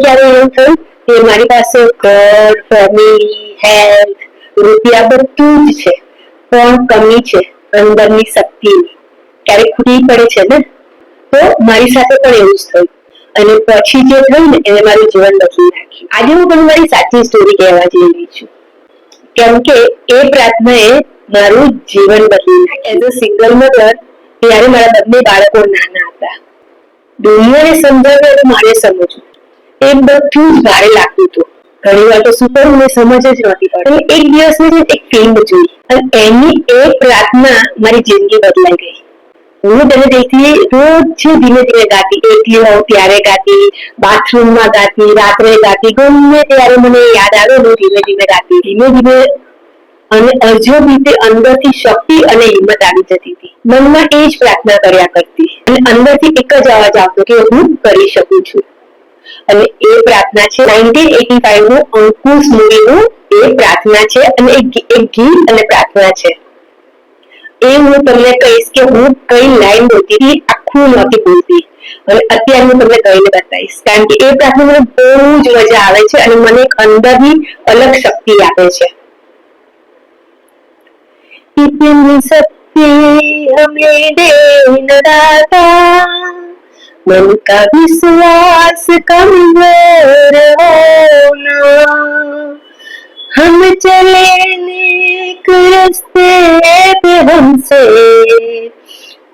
ક્યારે એવું થયું કે મારી પાસે ઘર ફેમિલી હેલ્થ રૂપિયા બધું જ છે, પણ કમી છે, અંદરની શક્તિ ક્યારેક ખૂટી પડે છે ને? તો મારી સાથે પણ એવું જ થયું. અને પછી જે થયું ને, એને મારું જીવન બદલી નાખ્યું. આજે હું તમને મારી સાચી સ્ટોરી કહેવા જઈ રહી છું. કેમ કે એ પ્રાર્થનાએ મારું જીવન બદલી નાખ્યું. એઝ અ સિંગલ મધર ત્યારે મારા બંને બાળકો નાના હતા. દુનિયાને સમજાવે તો મારે સમજવું. એ બધું જ ભારે લાગતું હતું. ઘણી વાર તો કરું મને સમજ જ નહોતી પડતી એક દિવસ એક ફિલ્મ જોઈ. અને એની એક પ્રાર્થના મારી જિંદગી બદલાઈ ગઈ. હું તેને દેખી રોજ ધીમે ધીમે ગાતી, એકલી હોઉં ત્યારે ગાતી બાથરૂમમાં ગાતી, રાત્રે ગાતી, ગમે ત્યારે મને યાદ આવે હું ધીમે ધીમે ગાતી. ધીમે ધીમે અને અજબ રીતે અંદરથી શક્તિ અને હિંમત આવી જતી હતી. મનમાં એ જ પ્રાર્થના કર્યા કરતી. અને અંદરથી એક જ અવાજ આવતો કે હું કરી શકું છું. અને એ પ્રાર્થના છે નાઇન્ટીન એટી ફાઈવ નું અંકુશ મૂવીનું એ પ્રાર્થના છે અને એક ગીત અને પ્રાર્થના છે એ હું તમને કહીશ કે હું કઈ લાઈન બોલતી હતી આખું નહોતી બોલતી અને અત્યારે હું તમને કહીને બતાવીશ કારણ કે એ પ્રાર્થના મને બહુ જ મજા આવે છે અને મને એક અંદરની અલગ શક્તિ આપે છે इतनी शक्ति हमें दे न दाता मन का विश्वास कमज़ोर होना। हम चले नेक रास्ते पे हमसे।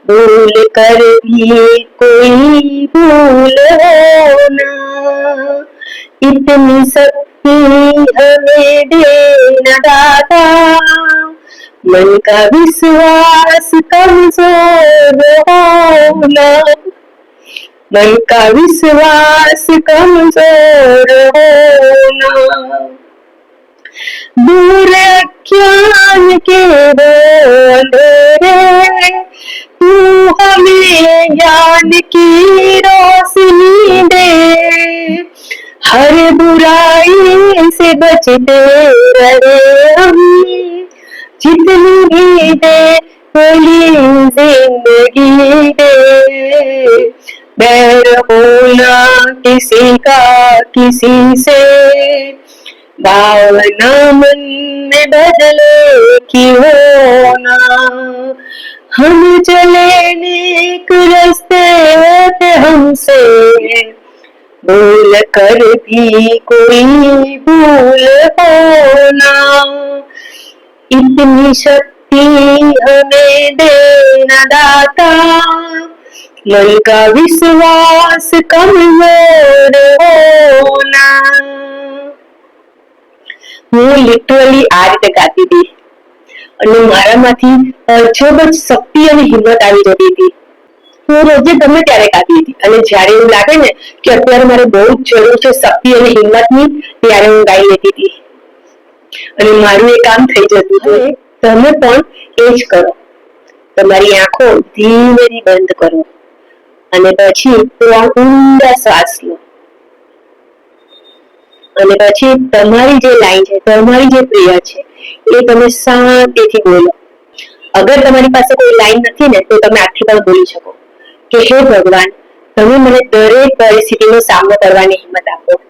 भूल कर भी कोई भूल होना। इतनी शक्ति हमें देना दाता। मन का विश्वास कमज़ोर होना। मन का विश्वास कमजोर होना दूर ज्ञान के वो अंधेरे तू हमें ज्ञान की रोशनी दे हर बुराई से बचते रहे हम जितनी भी दे बोली जिंदगी दे बैर होना किसी का किसी से। भावना मन में बदले की होना हम चले नेक रास्ते हमसे। भूल कर भी कोई भूल होना इतनी शक्ति हमें देना दाता। मन का विश्वास कमजोर होना હું લિટરલી આ રીતે ગાતી હતી અને મારામાંથી અજબ જ શક્તિ અને હિંમત આવી જતી હતી હું રોજે ગમે ત્યારે ગાતી હતી અને જ્યારે એવું લાગે ને કે અત્યારે મારે બહુ જ જરૂર છે શક્તિ અને હિંમતની ત્યારે હું ગાઈ લેતી હતી અને મારું એ કામ થઈ જતું હતું તમે પણ એ જ કરો તમારી આંખો ધીમેથી બંધ કરો અને પછી ઊંડા શ્વાસ લો. અને પછી તમારી જે લાઈન છે, તમારી જે પ્રિય છે, એ તમે શાંતિથી બોલો. અગર તમારી પાસે કોઈ લાઈન નથી ને, તો તમે આખી પણ બોલી શકો કે, હે ભગવાન, તમે મને દરેક પરિસ્થિતિનો સામનો કરવાની હિંમત આપો.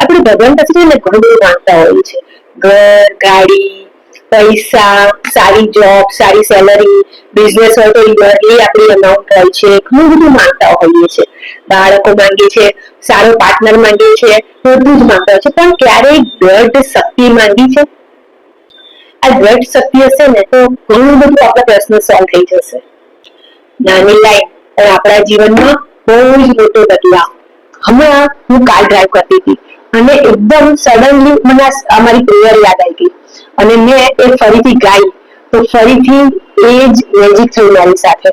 આપણે ભગવાન પાસે છે ને ઘણું બધું માંગતા હોઈએ છે. ઘર, ગાડી પૈસા, સારી જોબ સારી સેલરી બિઝનેસ હોય તો યરલી આપણી અમાઉન્ટ હોય છે. ઘણું બધું માંગતા હોઈએ છે. બાળકો માંગે છે, સારો પાર્ટનર માંગે છે બધું જ માંગતા હોય છે. પણ ક્યારેય દ્રઢ શક્તિ માંગી છે? આ દ્રઢ શક્તિ હશે ને તો ઘણું બધું આપણા પ્રશ્ન સોલ્વ થઈ જશે. નાની લાઈફ પણ આપણા જીવનમાં બહુ જ મોટો બદલાવ. હમણાં હું કાર ડ્રાઈવ કરતી હતી અને એકદમ સડનલી મને અમારી પ્રેયર યાદ આવી ગઈ. અને મેં એ ફરીથી ગાઈ. તો ફરીથી એ જ મેજિક થયું મારી સાથે.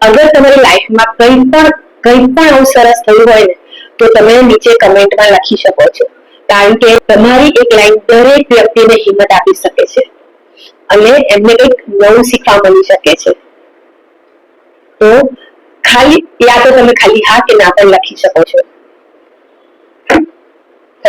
અગર તમારી લાઈફમાં કંઈ પણ કંઈ પણ આવું સરસ થયું હોય ને, તો તમે નીચે કમેન્ટમાં લખી શકો છો. કારણ કે તમારી એક લાઈન દરેક વ્યક્તિને હિંમત આપી શકે છે. અને એમને કંઈક નવું શીખવા મળી શકે છે. તો ખાલી, યા તો તમે ખાલી હા કે ના પણ લખી શકો છો.